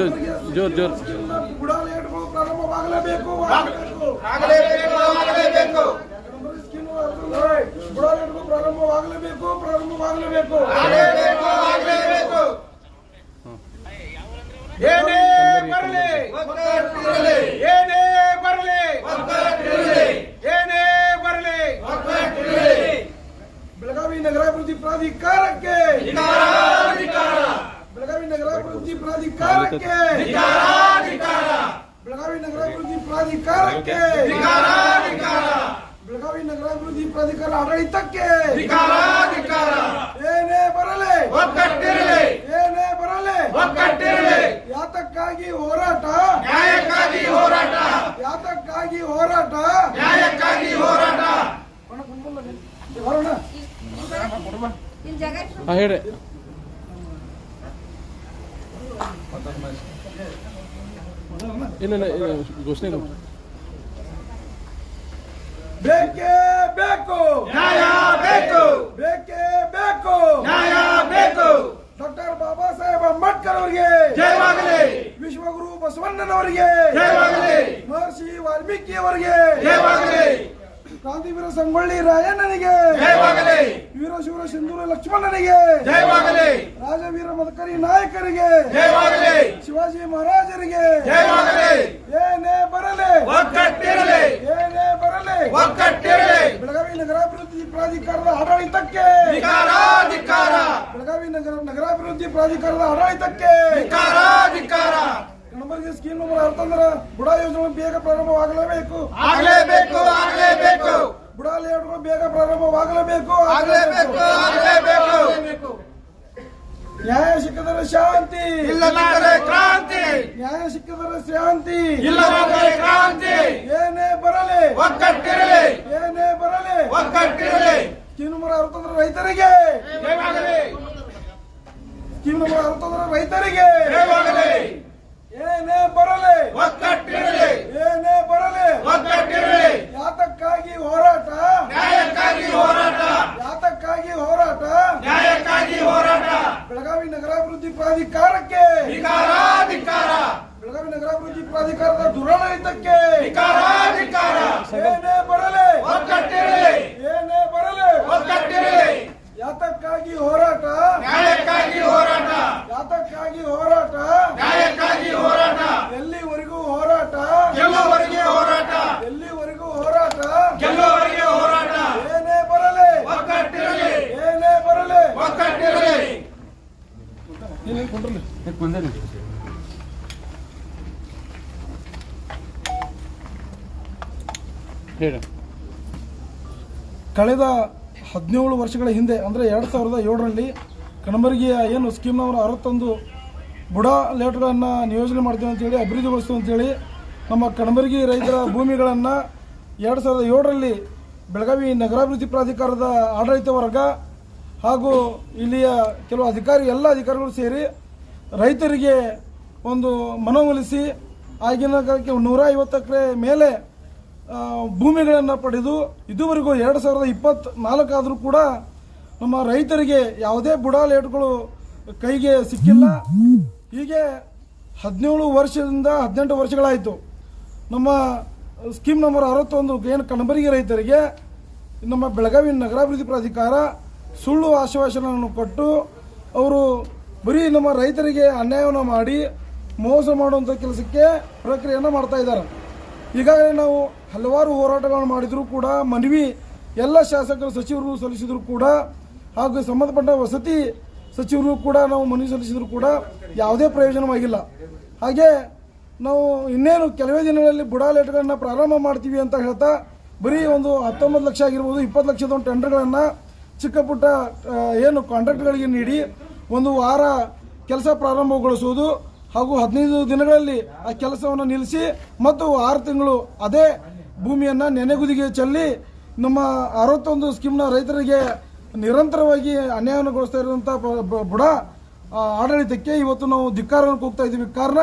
ಜೋರ್ ಜೋರ್ ಜೋರ್ ಪ್ರಾರಂಭವಾಗಲೇಬೇಕು ಆಗಲೇಬೇಕು. ಪ್ರಾರಂಭವಾಗಲೇಬೇಕು ಪ್ರಾರಂಭವಾಗಲೇಬೇಕು ಏನೇ ಬರಲಿ ಏನೇ ಬರಲಿ ಏನೇ ಬರಲಿ ಬೆಳಗಾವಿ ನಗರಾಭಿವೃದ್ಧಿ ಪ್ರಾಧಿಕಾರಕ್ಕೆ ಧಿಕಾರ ಧಿಕಾರ ಬೆಳಗಾವಿ ನಗರಾಭಿವೃದ್ಧಿ ಪ್ರಾಧಿಕಾರಕ್ಕೆ ಧಿಕಾರ ಧಿಕಾರ ಬೆಳಗಾವಿ ನಗರಾಭಿವೃದ್ಧಿ ಪ್ರಾಧಿಕಾರಕ್ಕೆ ಧಿಕಾರ ಧಿಕಾರ ಬೆಳಗಾವಿ ನಗರಾಭಿವೃದ್ಧಿ ಪ್ರಾಧಿಕಾರ ಆಡಳಿತಕ್ಕೆ ಏನೇ ಬರಲಿ ಒಗ್ಗಟ್ಟಿರಲಿ ಏನೇ ಬರಲಿ ಒಗ್ಗಟ್ಟಿರಲಿ ಯಾತಕ್ಕಾಗಿ ಹೋರಾಟ ನ್ಯಾಯಕ್ಕಾಗಿ ಹೋರಾಟ ಯಾತಕ್ಕಾಗಿ ಹೋರಾಟ ನ್ಯಾಯಕ್ಕಾಗಿ ಹೋರಾಟ ಬರೋಣ ಇಲ್ಲಿ ಜಾಗ ಹಾಂ ಹೇಳಿ ಇಲ್ಲ ಇಲ್ಲ ಇಲ್ಲ, ಘೋಷಣೆ ಇಲ್ಲ. ಬೇಕೇ ಬೇಕು ನ್ಯಾಯ ಬೇಕು ಬೇಕೇ ಬೇಕು ನ್ಯಾಯ ಬೇಕು ಡಾಕ್ಟರ್ ಬಾಬಾ ಸಾಹೇಬ್ ಅಂಬೇಡ್ಕರ್ ಅವರಿಗೆ ಜಯವಾಗಲಿ ವಿಶ್ವಗುರು ಬಸವಣ್ಣನವರಿಗೆ ಜಯವಾಗಲಿ ಮಹರ್ಷಿ ವಾಲ್ಮೀಕಿ ಅವರಿಗೆ ಜಯವಾಗಲಿ ಕ್ರಾಂತಿವೀರ ಸಂಗೊಳ್ಳಿ ರಾಯಣ್ಣನಿಗೆ! ಜಯವಾಗಲಿ ಶಿವರ ಸಿಂಧೂರ ಲಕ್ಷ್ಮಣನಿಗೆ! ಜಯವಾಗಲಿ ರಾಜವೀರ ಮದಕರಿ ನಾಯಕರಿಗೆ! ಜಯವಾಗಲಿ ಶಿವಾಜಿ ಮಹಾರಾಜರಿಗೆ! ಜಯವಾಗಲಿ ಏನೇ ಬರಲಿ! ಏನೇ ಬರಲಿ! ಬೆಳಗಾವಿ ನಗರಾಭಿವೃದ್ಧಿ ಪ್ರಾಧಿಕಾರದ ಆಡಳಿತಕ್ಕೆ! ಬೆಳಗಾವಿ ನಗರ ನಗರಾಭಿವೃದ್ಧಿ ಪ್ರಾಧಿಕಾರದ ಆಡಳಿತಕ್ಕೆ ಧಿಕಾರ ಧಿಕಾರ ಕಣಬರ್ಗಿ ಅರ್ಥಂದ್ರ ಬುಡಾ ಯೋಜನೆ ಬೇಗ ಪ್ರಾರಂಭವಾಗಲೇಬೇಕು. ಆಗಲೇಬೇಕು ಆಗಲೇಬೇಕು. ಬುಡಾ ಲೇಔಟ್ಗಳು ಬೇಗ ಪ್ರಾರಂಭವಾಗಲೇಬೇಕು. ಆಗಲೇಬೇಕು ಆಗಲೇಬೇಕು. ನ್ಯಾಯ ಸಿಕ್ಕಿದರೆ ಶಾಂತಿ. ಇಲ್ಲವಾದರೆ ಕ್ರಾಂತಿ. ನ್ಯಾಯ ಸಿಕ್ಕಿದರೆ ಶಾಂತಿ. ಇಲ್ಲವಾದರೆ ಕ್ರಾಂತಿ. ಏನೇ ಬರಲಿ. ಒಕ್ಕಟ್ಟಿರಲಿ ಏನೇ ಬರಲಿ. ಒಕ್ಕಟ್ಟಿರಲಿ ಸ್ಕೀಮ್ ನಂಬರ್ ಅರ್ಥಂದ್ರ ರೈತರಿಗೆ. ನಂಬರ್ ಅರ್ಥಂದ್ರ ರೈತರಿಗೆ ಜಯವಾಗಲಿ ಏನೇ ಬರಲಿ ಒಗ್ಗಟ್ಟಿರಲಿ ಏನೇ ಬರಲಿ ಒಗ್ಗಟ್ಟಿರಲಿ ಯಾತಕ್ಕಾಗಿ ಹೋರಾಟ ನ್ಯಾಯಕ್ಕಾಗಿ ಹೋರಾಟ ಯಾತಕ್ಕಾಗಿ ಹೋರಾಟ ನ್ಯಾಯಕ್ಕಾಗಿ ಹೋರಾಟ ಬೆಳಗಾವಿ ನಗರಾಭಿವೃದ್ಧಿ ಪ್ರಾಧಿಕಾರಕ್ಕೆ ಧಿಕಾರ ಧಿಕಾರ ಬೆಳಗಾವಿ ಪ್ರಾಧಿಕಾರದ ದುರಾಡಳಿತಕ್ಕೆ ಏನೇ ಬರಲಿ ಏನೇ ಬರಲಿ ಯಾತಕ್ಕಾಗಿ ಹೋರಾಟ? ನ್ಯಾಯಕ್ಕಾಗಿ ಹೋರಾಟ. ಯಾತಕ್ಕಾಗಿ ಹೋರಾಟ? ನ್ಯಾಯಕ್ಕಾಗಿ ಹೋರಾಟ. ಎಲ್ಲಿವರೆಗೂ ಹೋರಾಟ? ಎಲ್ಲವರೆಗೆ ಹೋರಾಟ. ಎಲ್ಲಿವರೆಗೂ ಹೋರಾಟ? ಎಲ್ಲವರೆಗೆ ಹೋರಾಟ. ಏನೇ ಬರಲಿ ಒಗ್ಗಟ್ಟಿರಲಿ. ಏನೇ ಬರಲಿ. ಒಗ್ಗಟ್ಟಿರಲಿ. ಹೇಳಿ ಕಳೆದ ಹದಿನೇಳು ವರ್ಷಗಳ ಹಿಂದೆ, ಅಂದರೆ ಎರಡು ಸಾವಿರದ ಏಳರಲ್ಲಿ ಕಣಬರ್ಗಿಯ ಏನು ಸ್ಕೀಮ್ ಅವರು ಅರವತ್ತೊಂದು ಬುಡ ಲೇಟ್ಗಳನ್ನು ನಿಯೋಜನೆ ಮಾಡ್ತೀವಿ ಅಂತೇಳಿ, ಅಭಿವೃದ್ಧಿಗೊಳಿಸ್ತೀವಿ ಅಂತೇಳಿ ನಮ್ಮ ಕಣಬರ್ಗಿ ರೈತರ ಭೂಮಿಗಳನ್ನು ಎರಡು ಸಾವಿರದ ಏಳರಲ್ಲಿ ಬೆಳಗಾವಿ ನಗರಾಭಿವೃದ್ಧಿ ಪ್ರಾಧಿಕಾರದ ಆಡಳಿತ ವರ್ಗ ಹಾಗೂ ಇಲ್ಲಿಯ ಕೆಲವು ಅಧಿಕಾರಿ, ಎಲ್ಲ ಅಧಿಕಾರಿಗಳು ಸೇರಿ ರೈತರಿಗೆ ಒಂದು ಮನವೊಲಿಸಿ, ಆಗಿನ ಕಾಲಕ್ಕೆ ನೂರ ಐವತ್ತು ಎಕರೆ ಮೇಲೆ ಭೂಮಿಗಳನ್ನು ಪಡೆದು ಇದುವರೆಗೂ ಎರಡು ಸಾವಿರದ ಇಪ್ಪತ್ನಾಲ್ಕಾದರೂ ಕೂಡ ನಮ್ಮ ರೈತರಿಗೆ ಯಾವುದೇ ಬುಡಾಲೇಟ್ಗಳು ಕೈಗೆ ಸಿಕ್ಕಿಲ್ಲ. ಹೀಗೆ ಹದಿನೇಳು ವರ್ಷದಿಂದ ಹದಿನೆಂಟು ವರ್ಷಗಳಾಯಿತು. ನಮ್ಮ ಸ್ಕೀಮ್ ನಂಬರ್ ಅರವತ್ತೊಂದು ಏನು ಕಣಬರಿಗೆ ರೈತರಿಗೆ ನಮ್ಮ ಬೆಳಗಾವಿ ನಗರಾಭಿವೃದ್ಧಿ ಪ್ರಾಧಿಕಾರ ಸುಳ್ಳು ಆಶ್ವಾಸನವನ್ನು ಕೊಟ್ಟು ಅವರು ಬರೀ ನಮ್ಮ ರೈತರಿಗೆ ಅನ್ಯಾಯವನ್ನು ಮಾಡಿ ಮೋಸ ಮಾಡುವಂಥ ಕೆಲಸಕ್ಕೆ ಪ್ರಕ್ರಿಯೆಯನ್ನು ಮಾಡ್ತಾ ಇದ್ದಾರೆ. ಈಗಾಗಲೇ ನಾವು ಹಲವಾರು ಹೋರಾಟಗಳನ್ನು ಮಾಡಿದರೂ ಕೂಡ ಮನವಿ ಎಲ್ಲ ಶಾಸಕರು ಸಚಿವರು ಸಲ್ಲಿಸಿದರೂ ಕೂಡ ಹಾಗೂ ಸಂಬಂಧಪಟ್ಟ ವಸತಿ ಸಚಿವರು ಕೂಡ ನಾವು ಮನವಿ ಸಲ್ಲಿಸಿದರೂ ಕೂಡ ಯಾವುದೇ ಪ್ರಯೋಜನವಾಗಿಲ್ಲ. ಹಾಗೆ ನಾವು ಇನ್ನೇನು ಕೆಲವೇ ದಿನಗಳಲ್ಲಿ ಬುಡಾಲೇಟ್ಗಳನ್ನು ಪ್ರಾರಂಭ ಮಾಡ್ತೀವಿ ಅಂತ ಹೇಳ್ತಾ ಬರೀ ಒಂದು ಹತ್ತೊಂಬತ್ತು ಲಕ್ಷ ಆಗಿರ್ಬೋದು ಇಪ್ಪತ್ತು ಲಕ್ಷದ ಒಂದು ಟೆಂಡರ್ಗಳನ್ನು ಚಿಕ್ಕ ಪುಟ್ಟ ಏನು ಕಾಂಟ್ರಾಕ್ಟ್ಗಳಿಗೆ ನೀಡಿ ಒಂದು ವಾರ ಕೆಲಸ ಪ್ರಾರಂಭಗೊಳಿಸುವುದು ಹಾಗೂ ಹದಿನೈದು ದಿನಗಳಲ್ಲಿ ಆ ಕೆಲಸವನ್ನು ನಿಲ್ಲಿಸಿ ಮತ್ತು ಆರು ತಿಂಗಳು ಅದೇ ಭೂಮಿಯನ್ನು ನೆನೆಗುದಿಗೆ ಚೆಲ್ಲಿ ನಮ್ಮ ಅರವತ್ತೊಂದು ಸ್ಕೀಮ್ನ ರೈತರಿಗೆ ನಿರಂತರವಾಗಿ ಅನ್ಯಾಯಗೊಳಿಸ್ತಾ ಇರುವಂಥ ಬುಡ ಆಡಳಿತಕ್ಕೆ ಇವತ್ತು ನಾವು ಧಿಕ್ಕಾರವನ್ನು ಕೂಗ್ತಾ ಇದ್ದೀವಿ. ಕಾರಣ,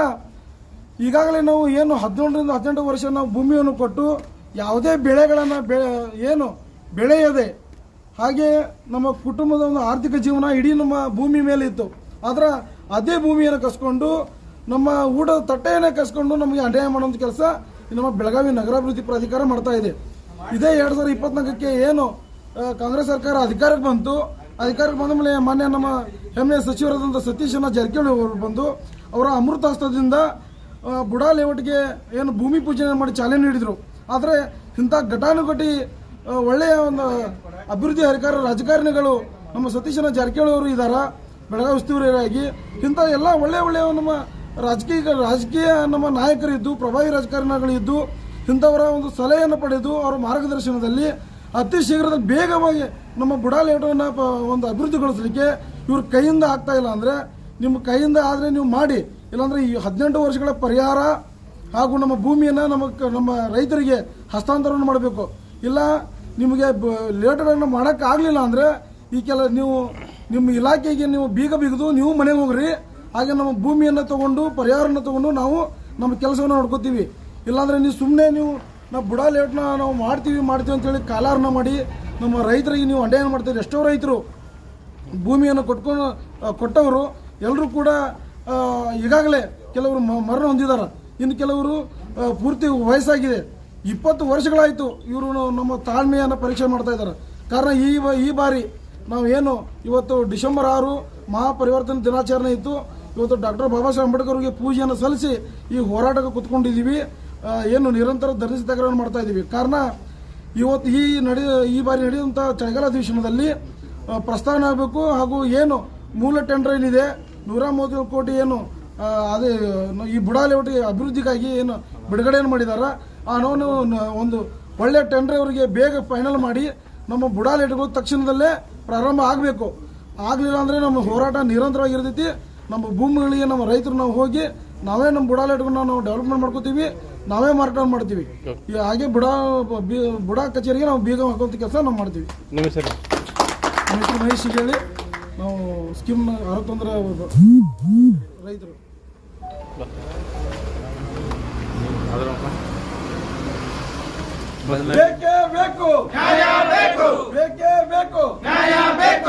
ಈಗಾಗಲೇ ನಾವು ಏನು ಹದಿನೇಳರಿಂದ ಹದಿನೆಂಟು ವರ್ಷ ನಾವು ಭೂಮಿಯನ್ನು ಕೊಟ್ಟು ಯಾವುದೇ ಬೆಳೆಗಳನ್ನು ಬೆ ಏನು ಬೆಳೆಯದೆ ಹಾಗೆ ನಮ್ಮ ಕುಟುಂಬದ ಒಂದು ಆರ್ಥಿಕ ಜೀವನ ಇಡೀ ನಮ್ಮ ಭೂಮಿ ಮೇಲೆ ಇತ್ತು ಆದ್ರೆ ಅದೇ ಭೂಮಿಯನ್ನು ಕಸ್ಕೊಂಡು ನಮ್ಮ ಊಟದ ತಟ್ಟೆಯನ್ನೇ ಕಸ್ಕೊಂಡು ನಮಗೆ ಅನ್ಯಾಯ ಮಾಡುವಂಥ ಕೆಲಸ ನಮ್ಮ ಬೆಳಗಾವಿ ನಗರಾಭಿವೃದ್ಧಿ ಪ್ರಾಧಿಕಾರ ಮಾಡ್ತಾ ಇದೆ. ಇದೇ ಎರಡ್ ಸಾವಿರದ ಇಪ್ಪತ್ನಾಲ್ಕಕ್ಕೆ ಏನು ಕಾಂಗ್ರೆಸ್ ಸರ್ಕಾರ ಅಧಿಕಾರಕ್ಕೆ ಬಂತು. ಅಧಿಕಾರಕ್ಕೆ ಬಂದ ಮೇಲೆ ಮಾನ್ಯ ನಮ್ಮ ಹೆಮ್ಮೆಯ ಸಚಿವರಾದಂಥ ಸತೀಶನ ಜಾರಕಿಹೊಳಿ ಅವರು ಬಂದು ಅವರ ಅಮೃತ ಹಸ್ತದಿಂದ ಆ, ಬುಡಾ ಲೇಔಟ್ಗೆ ಏನು ಭೂಮಿ ಪೂಜೆ ಮಾಡಿ ಚಾಲನೆ ನೀಡಿದರು. ಆದರೆ ಇಂಥ ಘಟಾನುಘಟಿ ಒಳ್ಳೆಯ ಒಂದು ಅಭಿವೃದ್ಧಿ ಅಧಿಕಾರ ರಾಜಕಾರಣಿಗಳು ನಮ್ಮ ಸತೀಶನ ಜಾರಕಿಹೊಳಿ ಅವರು ಇದ್ದಾರ ಬೆಳಗಾವಿ ಉಸ್ತುವಾರಿಯಾಗಿ ಇಂಥ ಎಲ್ಲ ಒಳ್ಳೆಯ ಒಳ್ಳೆಯ ನಮ್ಮ ರಾಜಕೀಯ ರಾಜಕೀಯ ನಮ್ಮ ನಾಯಕರಿದ್ದು, ಪ್ರಭಾವಿ ರಾಜಕಾರಣಿಗಳಿದ್ದು, ಇಂಥವರ ಒಂದು ಸಲಹೆಯನ್ನು ಪಡೆದು ಅವರ ಮಾರ್ಗದರ್ಶನದಲ್ಲಿ ಅತಿ ಶೀಘ್ರದಲ್ಲಿ ಬೇಗವಾಗಿ ನಮ್ಮ ಬುಡಾ ಲೇಔಟನ್ನು ಪ- ಒಂದು ಅಭಿವೃದ್ಧಿಗೊಳಿಸಲಿಕ್ಕೆ ಇವ್ರ ಕೈಯಿಂದ ಆಗ್ತಾ ಇಲ್ಲ ಅಂದರೆ ನಿಮ್ಮ ಕೈಯಿಂದ ಆದರೆ ನೀವು ಮಾಡಿ. ಇಲ್ಲಾಂದರೆ ಈ ಹದಿನೆಂಟು ವರ್ಷಗಳ ಪರಿಹಾರ ಹಾಗೂ ನಮ್ಮ ಭೂಮಿಯನ್ನು ನಮ್ಮ ನಮ್ಮ ರೈತರಿಗೆ ಹಸ್ತಾಂತರವನ್ನು ಮಾಡಬೇಕು. ಇಲ್ಲ, ನಿಮಗೆ ಲೇಟರನ್ನು ಮಾಡೋಕ್ಕಾಗಲಿಲ್ಲ ಅಂದರೆ ಈ ಕೆಲ ನೀವು ನಿಮ್ಮ ಇಲಾಖೆಗೆ ನೀವು ಬೀಗ ಬಿಗಿದು, ನೀವು ಮನೆಗೆ ಹೋಗ್ರಿ. ಹಾಗೆ ನಮ್ಮ ಭೂಮಿಯನ್ನು ತಗೊಂಡು ಪರಿಹಾರನ ತಗೊಂಡು ನಾವು ನಮ್ಮ ಕೆಲಸವನ್ನು ನೋಡ್ಕೋತೀವಿ. ಇಲ್ಲಾಂದರೆ ನೀವು ಸುಮ್ಮನೆ ನೀವು, ನಾವು ಬುಡ ಲೇಟ್ನ ನಾವು ಮಾಡ್ತೀವಿ ಮಾಡ್ತೀವಿ ಅಂತೇಳಿ ಕಾಲಾರನ ಮಾಡಿ, ನಮ್ಮ ರೈತರಿಗೆ ನೀವು ಅಂಡೆಯನ್ನು ಮಾಡ್ತೀರಿ. ಎಷ್ಟೋ ರೈತರು ಭೂಮಿಯನ್ನು ಕೊಟ್ಕೊಂಡು ಕೊಟ್ಟವರು ಎಲ್ಲರೂ ಕೂಡ ಈಗಾಗಲೇ ಕೆಲವರು ಮರಣ ಹೊಂದಿದ್ದಾರೆ ಇನ್ನು ಕೆಲವರು ಪೂರ್ತಿ ವಯಸ್ಸಾಗಿದೆ. ಇಪ್ಪತ್ತು ವರ್ಷಗಳಾಯಿತು ಇವರು ನಮ್ಮ ತಾಳ್ಮೆಯನ್ನು ಪರೀಕ್ಷೆ ಮಾಡ್ತಾ ಇದ್ದಾರೆ ಕಾರಣ ಈ ಈ ಬಾರಿ ನಾವು ಏನು ಇವತ್ತು ಡಿಸೆಂಬರ್ ಆರು ಮಹಾಪರಿವರ್ತನೆ ದಿನಾಚರಣೆ ಇತ್ತು. ಇವತ್ತು ಡಾಕ್ಟರ್ ಬಾಬಾ ಸಾಹೇಬ್ ಅಂಬೇಡ್ಕರ್ ಅವರಿಗೆ ಪೂಜೆಯನ್ನು ಸಲ್ಲಿಸಿ ಈ ಹೋರಾಟಕ್ಕೆ ಕುತ್ಕೊಂಡಿದ್ದೀವಿ. ಏನು ನಿರಂತರ ಧರಿಸಿ ಸತ್ಯಾಗ್ರಹ ಮಾಡ್ತಾ ಇದ್ದೀವಿ. ಕಾರಣ, ಇವತ್ತು ಈ ನಡೆ, ಈ ಬಾರಿ ನಡೆಯುವಂಥ ಚಳಿಗಾಲ ಅಧಿವೇಶನದಲ್ಲಿ ಪ್ರಸ್ತಾವನೆ ಆಗಬೇಕು ಹಾಗೂ ಏನು ಮೂಲ ಟೆಂಡರ್ ಏನಿದೆ, ನೂರ ಮೂವತ್ತೇಳು ಕೋಟಿ ಏನು ಅದೇ, ಈ ಬುಡಾ ಲೇಔಟ್ ಅಭಿವೃದ್ಧಿಗಾಗಿ ಏನು ಬಿಡುಗಡೆಯನ್ನು ಮಾಡಿದ್ದಾರೆ ಆ ಹಣವನ್ನು ನ- ಒಂದು ಒಳ್ಳೆಯ ಟೆಂಡರ್ ಅವರಿಗೆ ಬೇಗ ಫೈನಲ್ ಮಾಡಿ ನಮ್ಮ ಬುಡಾ ಲೇಟ್ಗಳು ತಕ್ಷಣದಲ್ಲೇ ಪ್ರಾರಂಭ ಆಗಬೇಕು. ಆಗಲಿಲ್ಲ ಅಂದರೆ ನಮ್ಮ ಹೋರಾಟ ನಿರಂತರವಾಗಿರ್ತೈತಿ. ನಮ್ಮ ಭೂಮಿಗಳಿಗೆ ನಮ್ಮ ರೈತರು ನಾವು ಹೋಗಿ ನಾವೇ ನಮ್ಮ ಬುಡಾಲ ಇಟ್ಕೊಂಡು ನಾವು ಡೆವಲಪ್ಮೆಂಟ್ ಮಾಡ್ಕೋತೀವಿ ನಾವೇ ಮಾರ್ಕೆಟ್ ಮಾಡ್ತೀವಿ. ಹಾಗೆ ಬುಡ ಬುಡ ಬುಡಾ ಕಚೇರಿಗೆ ನಾವು ಬೀಗ ಹಾಕುವಂಥ ಕೆಲಸ ನಾವು ಮಾಡ್ತೀವಿ. ಮಹೇಶ್ ಹೇಳಿ. ನಾವು ಸ್ಕೀಮ್ ಅರವತ್ತೊಂದರ ರೈತರು. ಬೇಕೇ ಬೇಕು. ನ್ಯಾಯ ಬೇಕು. ಬೇಕೇ ಬೇಕು. ನ್ಯಾಯ ಬೇಕು.